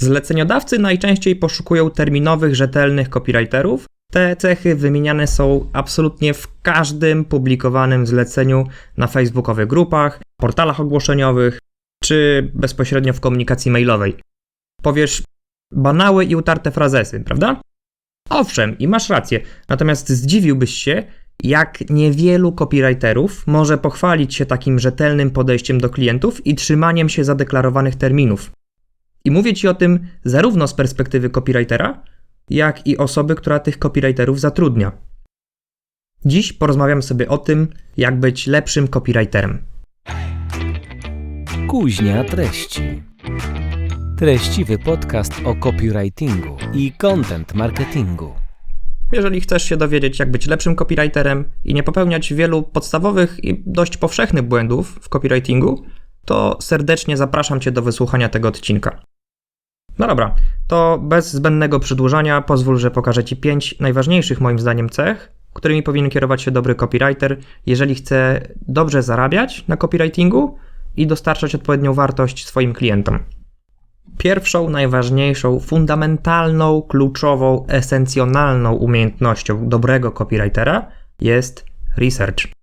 Zleceniodawcy najczęściej poszukują terminowych, rzetelnych copywriterów. Te cechy wymieniane są absolutnie w każdym publikowanym zleceniu na facebookowych grupach, portalach ogłoszeniowych czy bezpośrednio w komunikacji mailowej. Powiesz banały i utarte frazesy, prawda? Owszem, i masz rację, natomiast zdziwiłbyś się, jak niewielu copywriterów może pochwalić się takim rzetelnym podejściem do klientów i trzymaniem się zadeklarowanych terminów. I mówię ci o tym zarówno z perspektywy copywritera, jak i osoby, która tych copywriterów zatrudnia. Dziś porozmawiam sobie o tym, jak być lepszym copywriterem. Kuźnia treści. Treściwy podcast o copywritingu i content marketingu. Jeżeli chcesz się dowiedzieć, jak być lepszym copywriterem i nie popełniać wielu podstawowych i dość powszechnych błędów w copywritingu, to serdecznie zapraszam Cię do wysłuchania tego odcinka. No dobra, to bez zbędnego przedłużania pozwól, że pokażę Ci pięć najważniejszych moim zdaniem cech, którymi powinien kierować się dobry copywriter, jeżeli chce dobrze zarabiać na copywritingu i dostarczać odpowiednią wartość swoim klientom. Pierwszą, najważniejszą, fundamentalną, kluczową, esencjonalną umiejętnością dobrego copywritera jest research.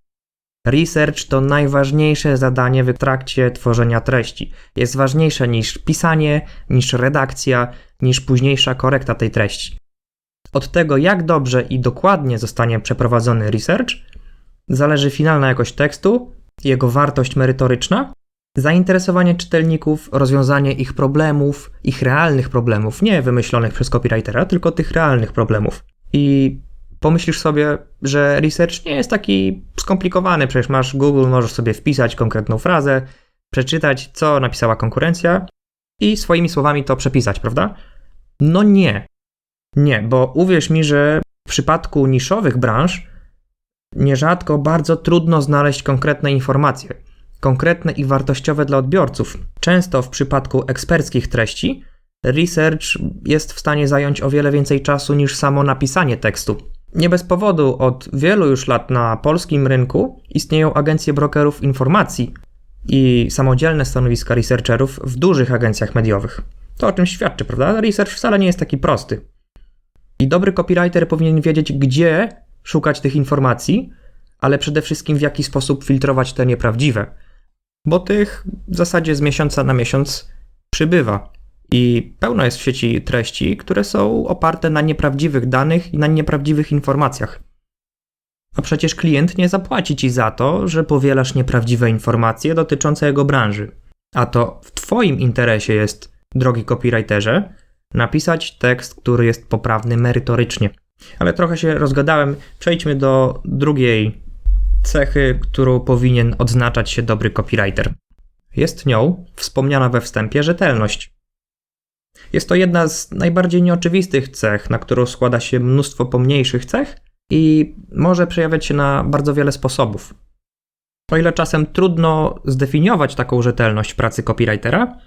Research to najważniejsze zadanie w trakcie tworzenia treści. Jest ważniejsze niż pisanie, niż redakcja, niż późniejsza korekta tej treści. Od tego, jak dobrze i dokładnie zostanie przeprowadzony research, zależy finalna jakość tekstu, jego wartość merytoryczna, zainteresowanie czytelników, rozwiązanie ich problemów, ich realnych problemów, nie wymyślonych przez copywritera, tylko tych realnych problemów. I pomyślisz sobie, że research nie jest taki skomplikowany, przecież masz Google, możesz sobie wpisać konkretną frazę, przeczytać, co napisała konkurencja i swoimi słowami to przepisać, prawda? No nie. Nie, bo uwierz mi, że w przypadku niszowych branż nierzadko bardzo trudno znaleźć konkretne informacje, konkretne i wartościowe dla odbiorców. Często w przypadku eksperckich treści research jest w stanie zająć o wiele więcej czasu niż samo napisanie tekstu. Nie bez powodu od wielu już lat na polskim rynku istnieją agencje brokerów informacji i samodzielne stanowiska researcherów w dużych agencjach mediowych. To o czym świadczy, prawda? Research wcale nie jest taki prosty. I dobry copywriter powinien wiedzieć, gdzie szukać tych informacji, ale przede wszystkim w jaki sposób filtrować te nieprawdziwe. Bo tych w zasadzie z miesiąca na miesiąc przybywa. I pełno jest w sieci treści, które są oparte na nieprawdziwych danych i na nieprawdziwych informacjach. A przecież klient nie zapłaci ci za to, że powielasz nieprawdziwe informacje dotyczące jego branży. A to w Twoim interesie jest, drogi copywriterze, napisać tekst, który jest poprawny merytorycznie. Ale trochę się rozgadałem. Przejdźmy do drugiej cechy, którą powinien odznaczać się dobry copywriter. Jest nią wspomniana we wstępie rzetelność. Jest to jedna z najbardziej nieoczywistych cech, na którą składa się mnóstwo pomniejszych cech i może przejawiać się na bardzo wiele sposobów. O ile czasem trudno zdefiniować taką rzetelność pracy copywritera,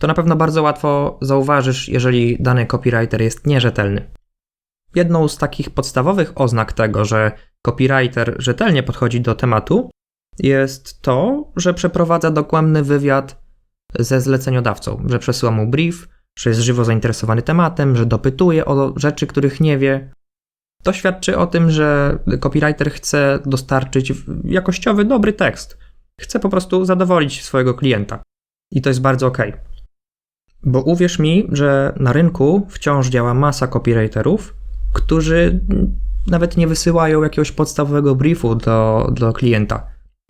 to na pewno bardzo łatwo zauważysz, jeżeli dany copywriter jest nierzetelny. Jedną z takich podstawowych oznak tego, że copywriter rzetelnie podchodzi do tematu, jest to, że przeprowadza dokładny wywiad ze zleceniodawcą, że przesyła mu brief, że jest żywo zainteresowany tematem, że dopytuje o rzeczy, których nie wie. To świadczy o tym, że copywriter chce dostarczyć jakościowy, dobry tekst. Chce po prostu zadowolić swojego klienta. I to jest bardzo ok. Bo uwierz mi, że na rynku wciąż działa masa copywriterów, którzy nawet nie wysyłają jakiegoś podstawowego briefu do, do klienta.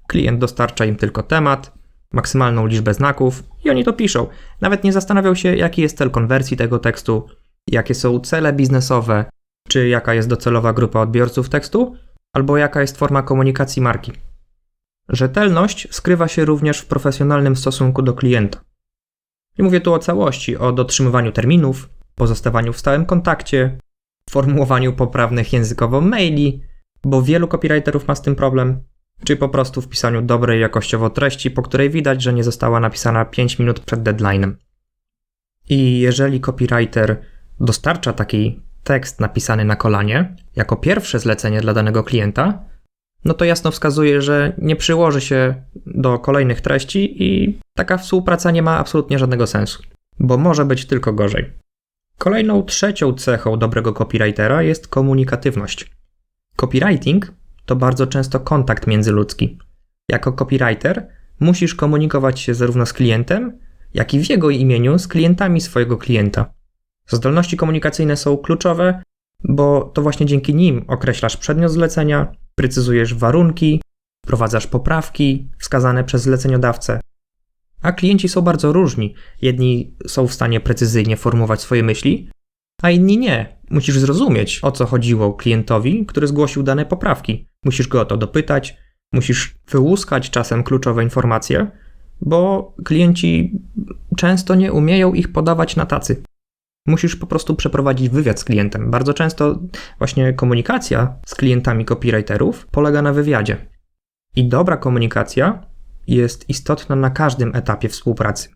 Klient dostarcza im tylko temat, maksymalną liczbę znaków i oni to piszą. Nawet nie zastanawiał się, jaki jest cel konwersji tego tekstu, jakie są cele biznesowe, czy jaka jest docelowa grupa odbiorców tekstu, albo jaka jest forma komunikacji marki. Rzetelność skrywa się również w profesjonalnym stosunku do klienta. Nie mówię tu o całości, o dotrzymywaniu terminów, pozostawaniu w stałym kontakcie, formułowaniu poprawnych językowo maili, bo wielu copywriterów ma z tym problem, czy po prostu w pisaniu dobrej jakościowo treści, po której widać, że nie została napisana 5 minut przed deadline'em. I jeżeli copywriter dostarcza taki tekst napisany na kolanie, jako pierwsze zlecenie dla danego klienta, no to jasno wskazuje, że nie przyłoży się do kolejnych treści i taka współpraca nie ma absolutnie żadnego sensu. bo może być tylko gorzej. Kolejną trzecią cechą dobrego copywritera jest komunikatywność. Copywriting to bardzo często kontakt międzyludzki. Jako copywriter musisz komunikować się zarówno z klientem, jak i w jego imieniu z klientami swojego klienta. Zdolności komunikacyjne są kluczowe, bo to właśnie dzięki nim określasz przedmiot zlecenia, precyzujesz warunki, wprowadzasz poprawki wskazane przez zleceniodawcę. A klienci są bardzo różni. Jedni są w stanie precyzyjnie formułować swoje myśli, a inni nie. Musisz zrozumieć, o co chodziło klientowi, który zgłosił dane poprawki. Musisz go o to dopytać, musisz wyłuskać czasem kluczowe informacje, bo klienci często nie umieją ich podawać na tacy. Musisz po prostu przeprowadzić wywiad z klientem. Bardzo często właśnie komunikacja z klientami copywriterów polega na wywiadzie. I dobra komunikacja jest istotna na każdym etapie współpracy.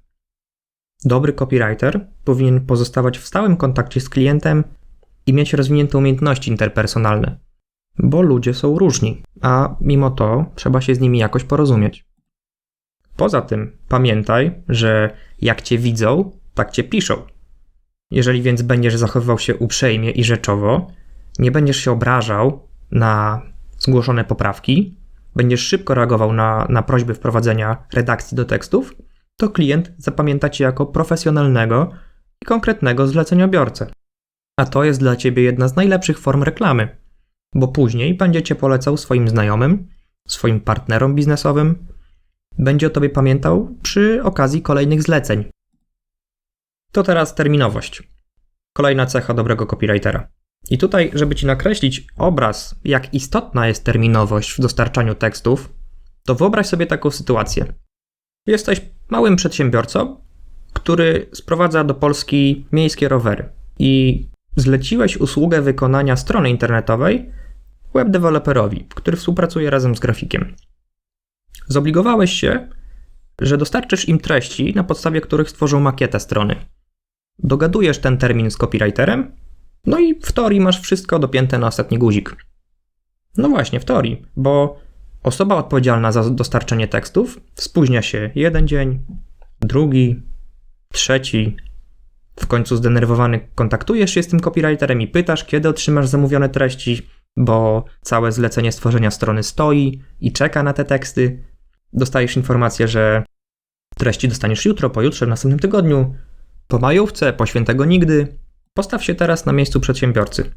Dobry copywriter powinien pozostawać w stałym kontakcie z klientem i mieć rozwinięte umiejętności interpersonalne, bo ludzie są różni, a mimo to trzeba się z nimi jakoś porozumieć. Poza tym pamiętaj, że jak cię widzą, tak cię piszą. Jeżeli więc będziesz zachowywał się uprzejmie i rzeczowo, nie będziesz się obrażał na zgłoszone poprawki, będziesz szybko reagował na, na prośby wprowadzenia redakcji do tekstów, to klient zapamięta cię jako profesjonalnego i konkretnego zleceniobiorcę. A to jest dla ciebie jedna z najlepszych form reklamy, bo później będzie cię polecał swoim znajomym, swoim partnerom biznesowym, będzie o tobie pamiętał przy okazji kolejnych zleceń. To teraz terminowość. Kolejna cecha dobrego copywritera. I tutaj, żeby ci nakreślić obraz, jak istotna jest terminowość w dostarczaniu tekstów, to wyobraź sobie taką sytuację. Jesteś małym przedsiębiorcą, który sprowadza do Polski miejskie rowery i zleciłeś usługę wykonania strony internetowej webdeveloperowi, który współpracuje razem z grafikiem. Zobligowałeś się, że dostarczysz im treści, na podstawie których stworzą makietę strony. Dogadujesz ten termin z copywriterem, no i w teorii masz wszystko dopięte na ostatni guzik. No właśnie, w teorii, bo osoba odpowiedzialna za dostarczenie tekstów spóźnia się jeden dzień, drugi, trzeci. W końcu zdenerwowany kontaktujesz się z tym copywriterem i pytasz, kiedy otrzymasz zamówione treści, bo całe zlecenie stworzenia strony stoi i czeka na te teksty. Dostajesz informację, że treści dostaniesz jutro, pojutrze, w następnym tygodniu, po majówce, po świętego nigdy. Postaw się teraz na miejscu przedsiębiorcy.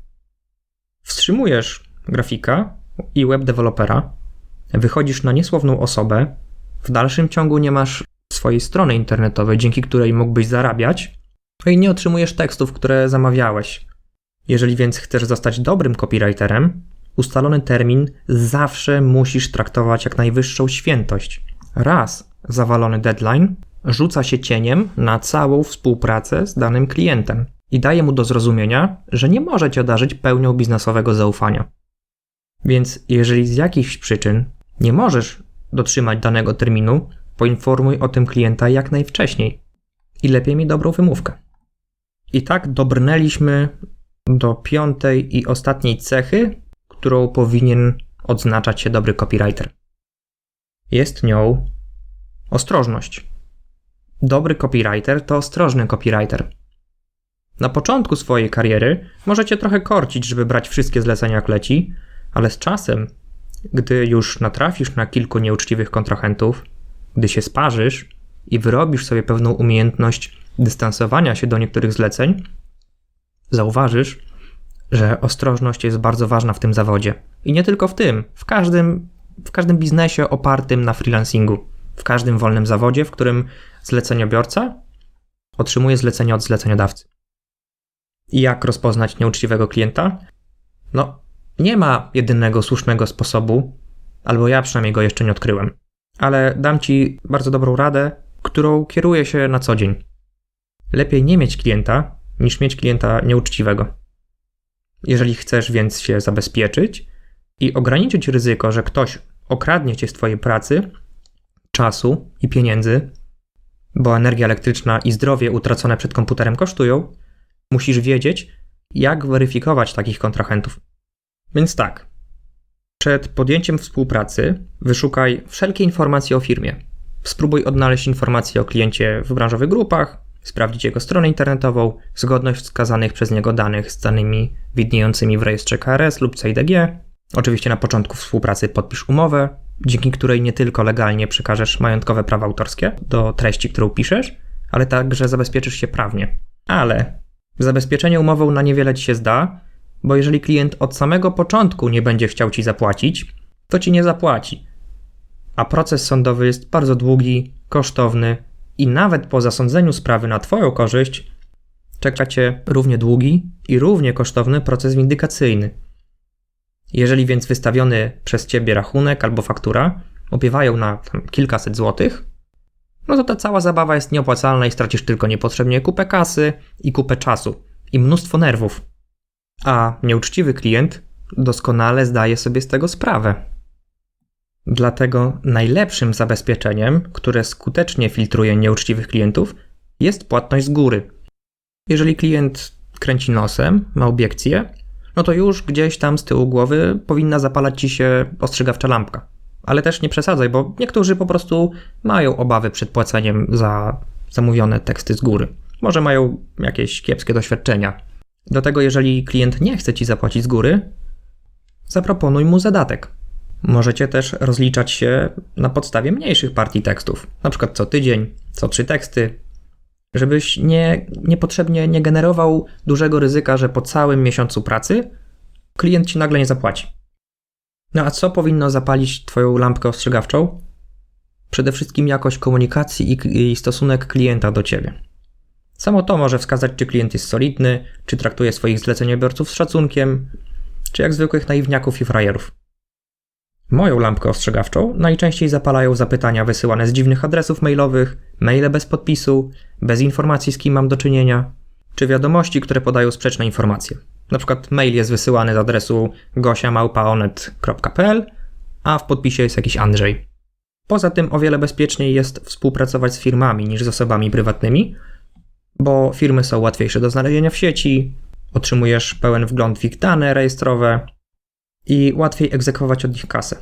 Wstrzymujesz grafika i web dewelopera, wychodzisz na niesłowną osobę, w dalszym ciągu nie masz swojej strony internetowej, dzięki której mógłbyś zarabiać, no i nie otrzymujesz tekstów, które zamawiałeś. Jeżeli więc chcesz zostać dobrym copywriterem, ustalony termin zawsze musisz traktować jak najwyższą świętość. Raz zawalony deadline rzuca się cieniem na całą współpracę z danym klientem i daje mu do zrozumienia, że nie może cię darzyć pełnią biznesowego zaufania. Więc jeżeli z jakichś przyczyn nie możesz dotrzymać danego terminu, poinformuj o tym klienta jak najwcześniej i lepiej mi dobrą wymówkę. I tak dobrnęliśmy do piątej i ostatniej cechy, którą powinien odznaczać się dobry copywriter. Jest nią ostrożność. Dobry copywriter to ostrożny copywriter. Na początku swojej kariery możecie trochę korcić, żeby brać wszystkie zlecenia jak leci, ale z czasem, gdy już natrafisz na kilku nieuczciwych kontrahentów, gdy się sparzysz i wyrobisz sobie pewną umiejętność dystansowania się do niektórych zleceń, zauważysz, że ostrożność jest bardzo ważna w tym zawodzie. I nie tylko w tym, w każdym, w każdym biznesie opartym na freelancingu, w każdym wolnym zawodzie, w którym zleceniobiorca otrzymuje zlecenie od zleceniodawcy. I jak rozpoznać nieuczciwego klienta? No, nie ma jedynego słusznego sposobu, albo ja przynajmniej go jeszcze nie odkryłem. Ale dam ci bardzo dobrą radę, którą kieruję się na co dzień. Lepiej nie mieć klienta, niż mieć klienta nieuczciwego. Jeżeli chcesz więc się zabezpieczyć i ograniczyć ryzyko, że ktoś okradnie cię z twojej pracy, czasu i pieniędzy, bo energia elektryczna i zdrowie utracone przed komputerem kosztują, musisz wiedzieć, jak weryfikować takich kontrahentów. Więc tak. Przed podjęciem współpracy wyszukaj wszelkie informacje o firmie. Spróbuj odnaleźć informacje o kliencie w branżowych grupach, sprawdzić jego stronę internetową, zgodność wskazanych przez niego danych z danymi widniejącymi w rejestrze KRS lub CIDG. Oczywiście na początku współpracy podpisz umowę, dzięki której nie tylko legalnie przekażesz majątkowe prawa autorskie do treści, którą piszesz, ale także zabezpieczysz się prawnie. Ale zabezpieczenie umową na niewiele ci się zda, bo jeżeli klient od samego początku nie będzie chciał ci zapłacić, to ci nie zapłaci. A proces sądowy jest bardzo długi, kosztowny i nawet po zasądzeniu sprawy na Twoją korzyść czeka Cię równie długi i równie kosztowny proces windykacyjny. Jeżeli więc wystawiony przez Ciebie rachunek albo faktura opiewają na tam, kilkaset złotych, no to ta cała zabawa jest nieopłacalna i stracisz tylko niepotrzebnie kupę kasy i kupę czasu i mnóstwo nerwów. A nieuczciwy klient doskonale zdaje sobie z tego sprawę. Dlatego najlepszym zabezpieczeniem, które skutecznie filtruje nieuczciwych klientów, jest płatność z góry. Jeżeli klient kręci nosem, ma obiekcje, no to już gdzieś tam z tyłu głowy powinna zapalać ci się ostrzegawcza lampka. Ale też nie przesadzaj, bo niektórzy po prostu mają obawy przed płaceniem za zamówione teksty z góry. Może mają jakieś kiepskie doświadczenia. Dlatego, jeżeli klient nie chce ci zapłacić z góry, zaproponuj mu zadatek. Możecie też rozliczać się na podstawie mniejszych partii tekstów, na przykład co tydzień, co trzy teksty, żebyś nie, niepotrzebnie nie generował dużego ryzyka, że po całym miesiącu pracy klient ci nagle nie zapłaci. No a co powinno zapalić Twoją lampkę ostrzegawczą? Przede wszystkim jakość komunikacji i, i stosunek klienta do Ciebie. Samo to może wskazać, czy klient jest solidny, czy traktuje swoich zleceniobiorców z szacunkiem, czy jak zwykłych naiwniaków i frajerów. Moją lampkę ostrzegawczą najczęściej zapalają zapytania wysyłane z dziwnych adresów mailowych, maile bez podpisu, bez informacji z kim mam do czynienia, czy wiadomości, które podają sprzeczne informacje. Na przykład mail jest wysyłany z adresu gosiamałpaonet.pl, a w podpisie jest jakiś Andrzej. Poza tym o wiele bezpieczniej jest współpracować z firmami niż z osobami prywatnymi, bo firmy są łatwiejsze do znalezienia w sieci, otrzymujesz pełen wgląd w ich dane rejestrowe i łatwiej egzekwować od nich kasę.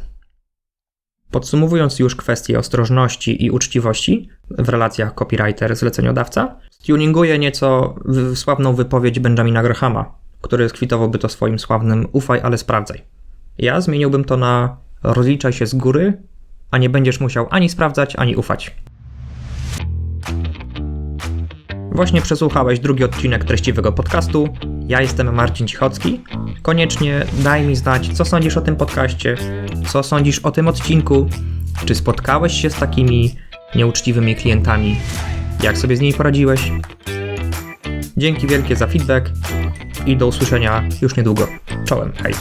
Podsumowując już kwestie ostrożności i uczciwości w relacjach copywriter-zleceniodawca, tuninguję nieco sławną wypowiedź Benjamina Grahama, który skwitowałby to swoim sławnym ufaj, ale sprawdzaj. Ja zmieniłbym to na rozliczaj się z góry, a nie będziesz musiał ani sprawdzać, ani ufać. Właśnie przesłuchałeś drugi odcinek treściwego podcastu. Ja jestem Marcin Cichocki. Koniecznie daj mi znać, co sądzisz o tym podcaście, co sądzisz o tym odcinku, czy spotkałeś się z takimi nieuczciwymi klientami, jak sobie z nimi poradziłeś. Dzięki wielkie za feedback i do usłyszenia już niedługo. Czołem, hej.